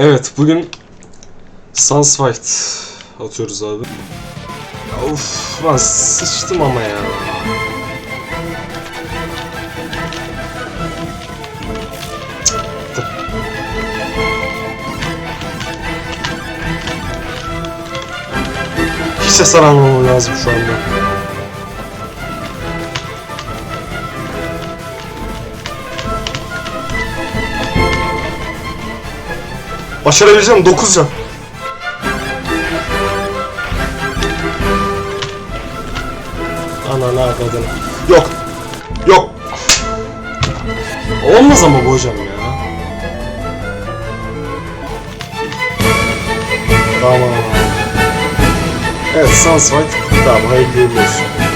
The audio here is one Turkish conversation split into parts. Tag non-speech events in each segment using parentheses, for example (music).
Evet bugün Sunsfight atıyoruz abi. Of ben sıçtım ama ya. Hiç hasar almamam lazım şu anda. Başarabileceğim 9 can. Ananı avradını. Yok. Yok. Olmaz ama bu hocam ya. Tamam. Evet Sunsfight. Tamam hayırlı olsun.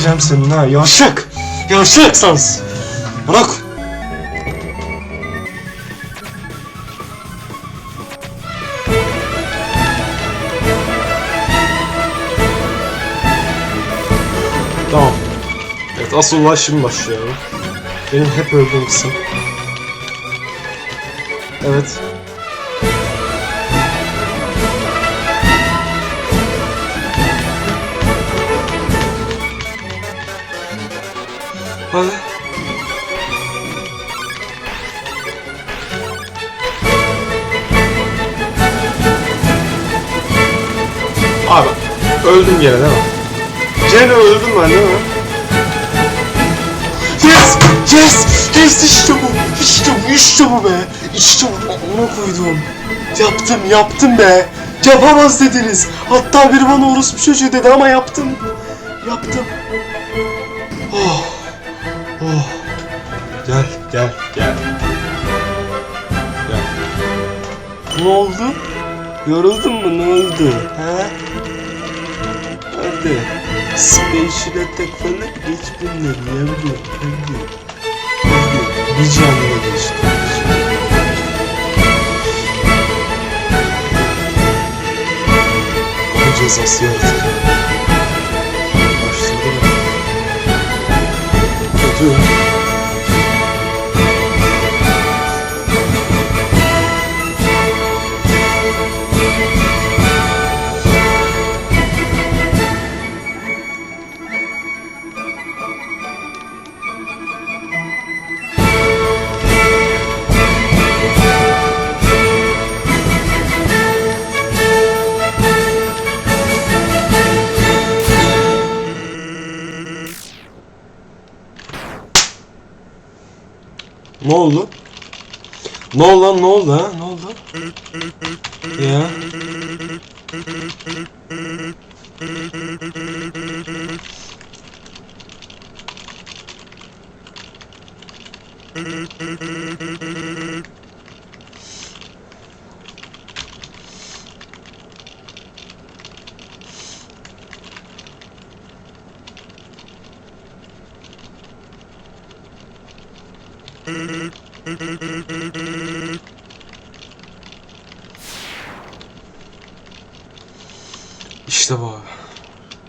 Sikeceğim senin ha yavşak. Yavşak sans. Bırak. Tamam. Evet asıl olay şimdi başlıyor. Benim hep öldüğüm kısım. Evet. Hadi. Abi öldüm gene değil mi? Gene öldüm ben değil mi? Yes! Yes! Yes işte bu! İşte bu! İşte bu be! İşte bu! Ona koydum. Yaptım yaptım be! Yapamaz dediniz. Hatta biri bana orospu çocuğu dedi ama yaptım. Yaptım. Oh. Oh. Gel, gel, gel. Gel. Ne oldu? Yoruldun mu? Ne oldu? Ha? Hadi. Special attack falan geç bunları yavrum. Hadi. Hadi. Bir canlı geçti. Onun cezası yaratacak. you. Oldu? Ne oldu lan ne oldu ha? Ne oldu? Ya. İşte bu abi.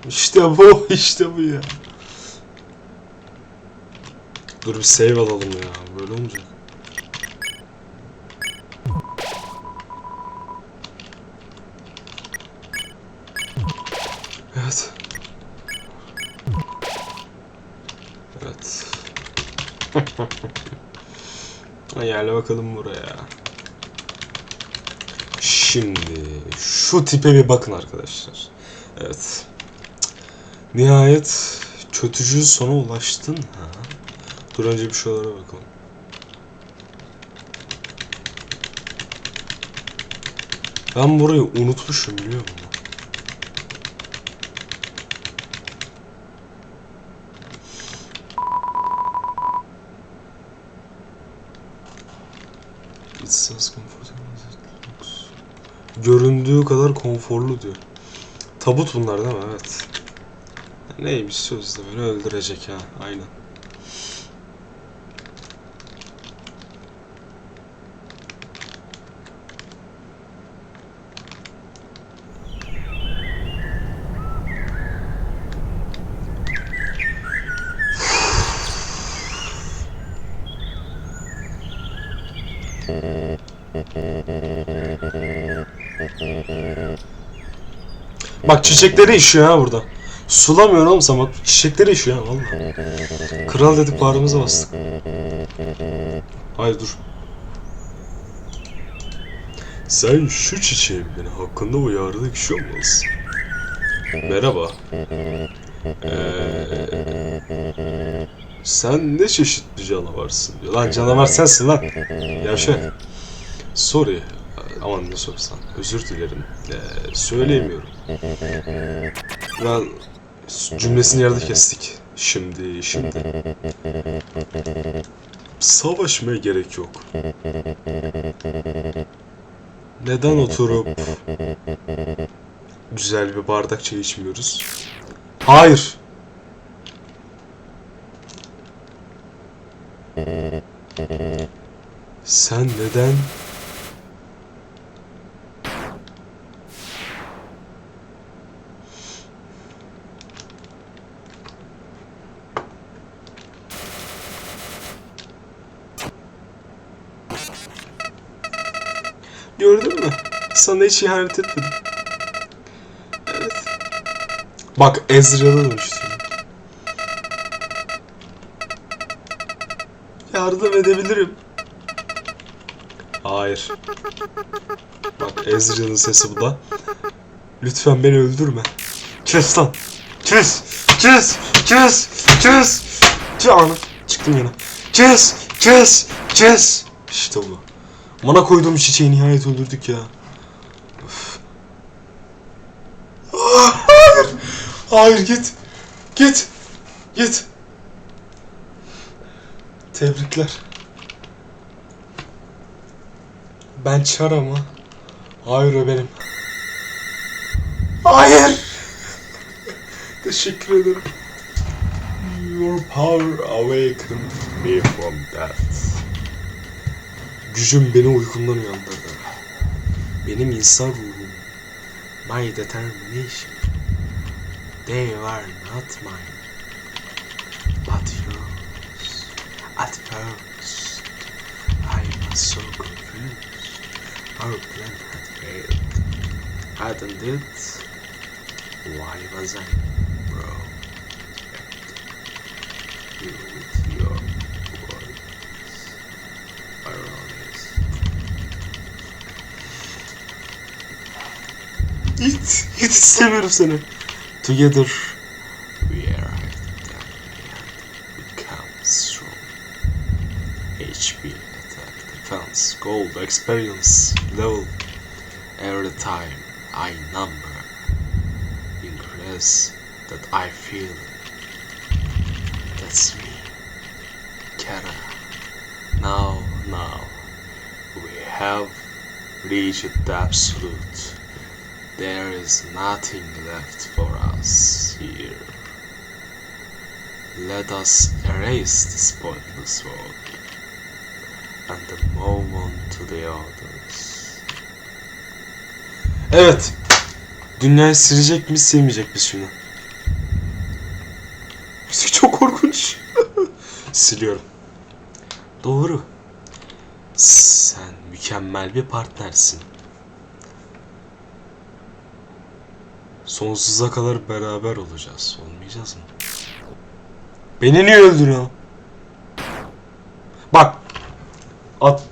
İşte bu, işte bu ya. Dur bir save alalım ya. Böyle olmayacak. Evet. Evet. (laughs) Gel bakalım buraya. Şimdi şu tipe bir bakın arkadaşlar. Evet. Nihayet kötücül sona ulaştın ha. Dur önce bir şuralara bakalım. Ben burayı unutmuşum biliyor musun? Göründüğü kadar konforlu diyor. Tabut bunlar değil mi? Evet. Neymiş sözde beni öldürecek ha. Aynen. Bak çiçekleri işiyor ha burada. Sulamıyor oğlum sen bak çiçekleri işiyor ha valla. Kral dedik bağrımıza bastık. Hayır dur. Sen şu çiçeğin beni hakkında uyardığı kişi şey olmalısın. Merhaba. Ee, sen ne çeşit bir canavarsın diyor. Lan canavar sensin lan. Yavşak. Sorry. Aman ne sorsan. Özür dilerim. Ee, söyleyemiyorum. Lan cümlesini yarıda kestik. Şimdi, şimdi. Savaşmaya gerek yok. Neden oturup güzel bir bardak çay içmiyoruz? Hayır. Sen neden Gördün mü? Sana hiç ihanet etmedim. Evet. Bak Ezreal'a dönüştüm. Yardım edebilirim. Hayır. Bak Ezreal'ın sesi bu da. Lütfen beni öldürme. Kes lan. Kes. Kes. Kes. Kes. Canım. Çıktım yine. Kes. Kes. Kes. İşte bu. Mana koyduğum çiçeği nihayet öldürdük ya. Ah, Hayır. Hayır git. Git. Git. Tebrikler. Ben Çar ama. Hayır o benim. Hayır. Teşekkür ederim. Your power awakened me from death. Gücüm beni uykumdan uyandırdı. Benim insan ruhum. My determination. They were not mine. But yours. At first, I was so confused. Plan had failed. Hadn't it? Why was I broke? You with your words. Ironis. Git, git istemiyorum seni. Together gold, experience, level. Every time I number increase that I feel. That's me. Kara. Now, now, we have reached the absolute. There is nothing left for us here. Let us erase this pointless world and move on to the others. Evet. Dünyayı silecek mi silmeyecek mi şimdi? Müzik çok korkunç. (laughs) Siliyorum. Doğru. Sen mükemmel bir partnersin. Sonsuza kadar beraber olacağız. Olmayacağız mı? Beni niye öldürüyorsun? Bak. At